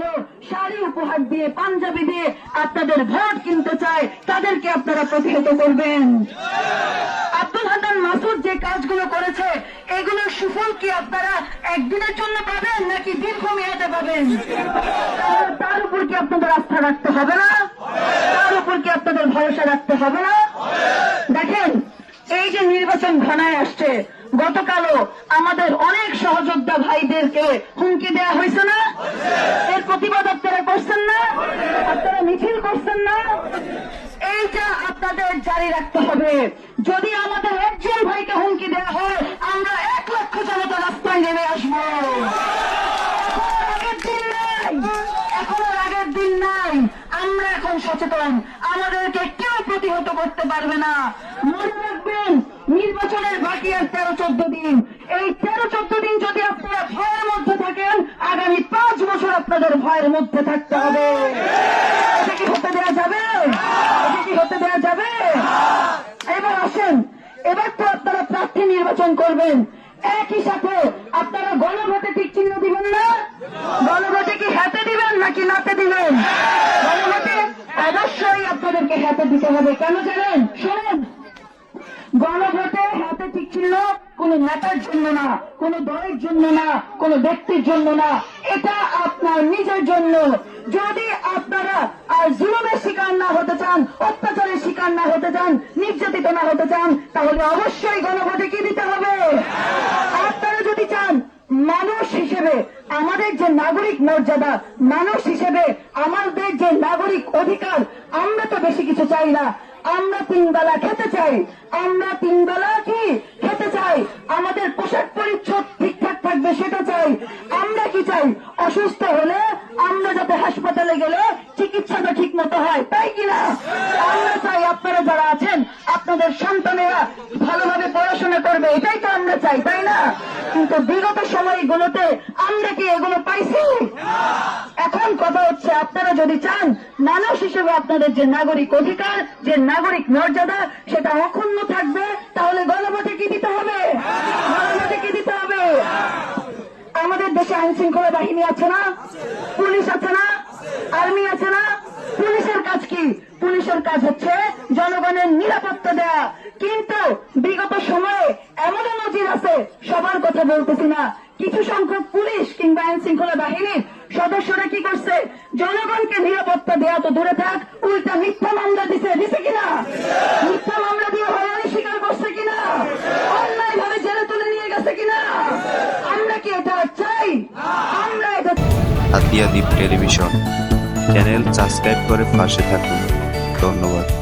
জন্য শাড়ি উপহার দিয়ে, পাঞ্জাবি দিয়ে আপনাদের ভোট কিনতে চায়, তাদেরকে আপনারা প্রতিহত করবেন। আব্দুল হান্নান মাসুদ যে কাজগুলো করেছে, এগুলোর সুফল কি আপনারা একদিনের জন্য পাবেন নাকি দীর্ঘমেয়াদে পাবেন? তার উপর কি আপনাদের আস্থা রাখতে হবে না? তার উপর কি আপনাদের ভরসা রাখতে হবে না? দেখেন, এই যে নির্বাচন ঘনায় আসছে, গতকালও আমাদের অনেক সহযোদ্ধা ভাইদেরকে হুমকি দেওয়া হয়েছে না এর প্রতিবাদ আপনারা করছেন না আপনারা মিছিল করছেন না এইটা আপনাদের জারি রাখতে হবে। যদি আমাদের একজন ভাইকে হুমকি দেওয়া হয়, আমরা এক লক্ষ জনতা রাস্তায় নেমে আসব। আমরা এখন সচেতন। আমাদেরকে কেউ প্রতিহত করতে পারবে না। মনে রাখবেন, নির্বাচনের বাকি আর তেরো, চোদ্দ দিন। এই তেরো, চোদ্দ দিন যদি আপনারা ভয়ের মধ্যে থাকেন, আগামী পাঁচ বছর আপনাদের ভয়ের মধ্যে থাকতে হবে এটা কি হতে দেওয়া যাবে এটা কি হতে দেওয়া যাবে। এবার আসেন, এবার তো আপনারা প্রার্থী নির্বাচন করবেন। একই সাথে আপনারা গণভোটে টিক চিহ্ন দিবেন না? গণভোটে কি হাতে দিবেন নাকি নাতে দিবেন? গণভোটে অবশ্যই আপনাদেরকে হাতে দিতে হবে। কেন জানেন? শোনেন। গণভোটে হাতে ঠিক চিহ্ন কোন নেতার জন্য না, কোন দলের জন্য না, কোন ব্যক্তির জন্য না। এটা আপনার নিজের জন্য। যদি আপনারা আর জুলুমের শিকার না হতে চান, অত্যাচারের শিকার না হতে চান, নির্যাতিত না হতে চান, তাহলে অবশ্যই গণভোটে কি দিতে হবে? আপনারা যদি চান, মানুষ হিসেবে, আমাদের যে নাগরিক মর্যাদা, মানুষ হিসেবে আমাদের যে নাগরিক অধিকার, আমরা তো বেশি কিছু চাই না। আমরা তিন বেলা খেতে চাই। আমরা তিন বেলা কি? খেতে চাই। আমাদের পোশাক পরিচ্ছদ থাকবে সেটা চাই। আমরা কি চাই? অসুস্থ হলে আমরা যাতে হাসপাতালে গেলে চিকিৎসাটা ঠিক মতো হয়, তাই কিনা আমরা চাই আপনারা যারা আছেন, আপনাদের সন্তানেরা ভালোভাবে পড়াশোনা করবে, এটাই তো আমরা চাই, তাই না? কিন্তু বিগত সময়গুলোতে আমরা কি এগুলো পাইছি? এখন কথা হচ্ছে, আপনারা যদি চান, মানুষ হিসেবে আপনাদের যে নাগরিক অধিকার, যে নাগরিক মর্যাদা, সেটা অক্ষুণ্ণ থাকবে তাহলে গণভোটে কি দিতে হবে গণভোটে কি দিতে হবে আমাদের দেশে আইন শৃঙ্খলা বাহিনী আছে না? পুলিশ আছে না? আর্মি আছে না? পুলিশের কাজ কি? পুলিশের কাজ হচ্ছে জনগণের নিরাপত্তা দেয়া। কিন্তু বিগত সময়ে এমনও নজির আছে, সবার কথা বলতেছি না। কিছু সংখ্যক পুলিশ কিংবা আইন শৃঙ্খলা বাহিনীর সদস্যরা কি করছে? জনগণকে নিরাপত্তা দেওয়া তো দূরে থাক, উল্টা মিথ্যা মামলা দিছে। দিছে কিনা মিথ্যা মামলা দিয়ে হয়রানি স্বীকার করছে কিনা অন্যায় ভাবে জেলে তুলে নিয়ে গেছে কিনা আমরা কি এটা চাই আমরা এটা হাতিয়া দ্বীপ টেলিভিশন চ্যানেল সাবস্ক্রাইব করে পাশে থাকুন। ধন্যবাদ।